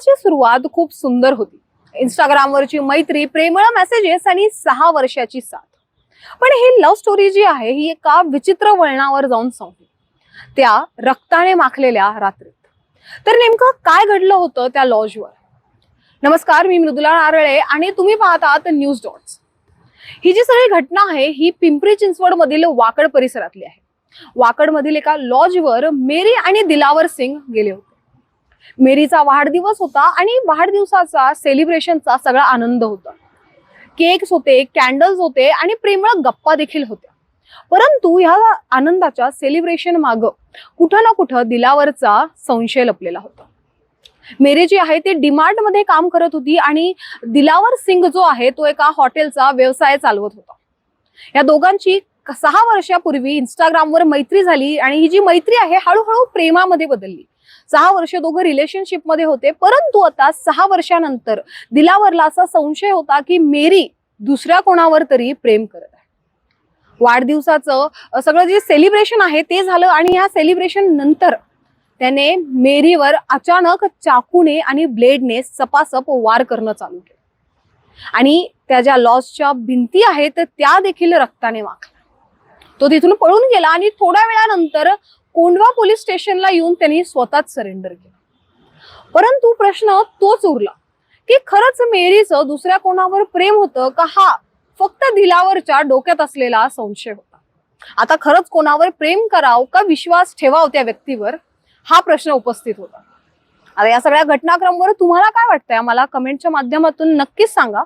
प्रेमाची सुरुवात खूप सुंदर होती. इंस्टाग्रामवरची मैत्री प्रेमळ मेसेजेस आणि सहा वर्षाची साथ. पण ही लव्ह स्टोरी जी आहे ही एका विचित्र वळणावर जाऊन संपली. त्या रक्ताने माखलेल्या रात्रीत. तर नेमकं काय घडलं होतं त्या लॉजवर नमस्कार मी मृदुला नारळे आणि तुम्ही पाहतात न्यूज डॉट्स ही जी सगळी घटना आहे ही पिंपरी चिंचवड मधील वाकड परिसरातली आहे. वाकड मधील एका लॉजवर मेरी आणि दिलावर सिंग गेले होते. मेरीचा वाढदिवस होता आणि वाढदिवसाचा सेलिब्रेशनचा सगळा आनंद होता. केक्स होते कॅन्डल्स होते आणि प्रेमळ गप्पा देखील होत्या. परंतु ह्या आनंदाच्या सेलिब्रेशन माग कुठं ना कुठं दिलावरचा संशय लपलेला होता. मेरी जी आहे ती डिमार्टमध्ये काम करत होती आणि दिलावर सिंग जो आहे तो एका हॉटेलचा व्यवसाय चालवत होता. या दोघांची सहा वर्षापूर्वी इंस्टाग्रामवर मैत्री झाली आणि ही जी मैत्री आहे हळूहळू प्रेमामध्ये बदलली. सहा वर्ष दोघं रिलेशनशिपमध्ये होते परंतु आता सहा वर्षानंतर दिलावरला असा संशय होता की मेरी दुसऱ्या कोणावर तरी प्रेम करत आहे. वाढदिवसाचं सगळं जे सेलिब्रेशन आहे ते झालं आणि या सेलिब्रेशन नंतर त्याने मेरीवर अचानक चाकूने आणि ब्लेडने सपासप वार करणं चालू केलं. आणि त्या ज्या लॉसच्या भिंती आहेत त्या देखील रक्ताने वाकल्या. तो तिथून पळून गेला आणि थोड्या वेळानंतर कोंडवा पोलीस स्टेशनला येऊन त्यांनी स्वतःच सरेंडर केलं. परंतु प्रश्न तोच उरला की खरंच मेरीचं दुसऱ्या कोणावर प्रेम होतं का हा फक्त दिलावरच्या डोक्यात असलेला संशय होता? आता खरंच कोणावर प्रेम कराव का विश्वास ठेवाव त्या व्यक्तीवर? हा प्रश्न उपस्थित होता. आता या सगळ्या घटनाक्रमवर तुम्हाला काय वाटतंय? मला कमेंटच्या माध्यमातून नक्कीच सांगा.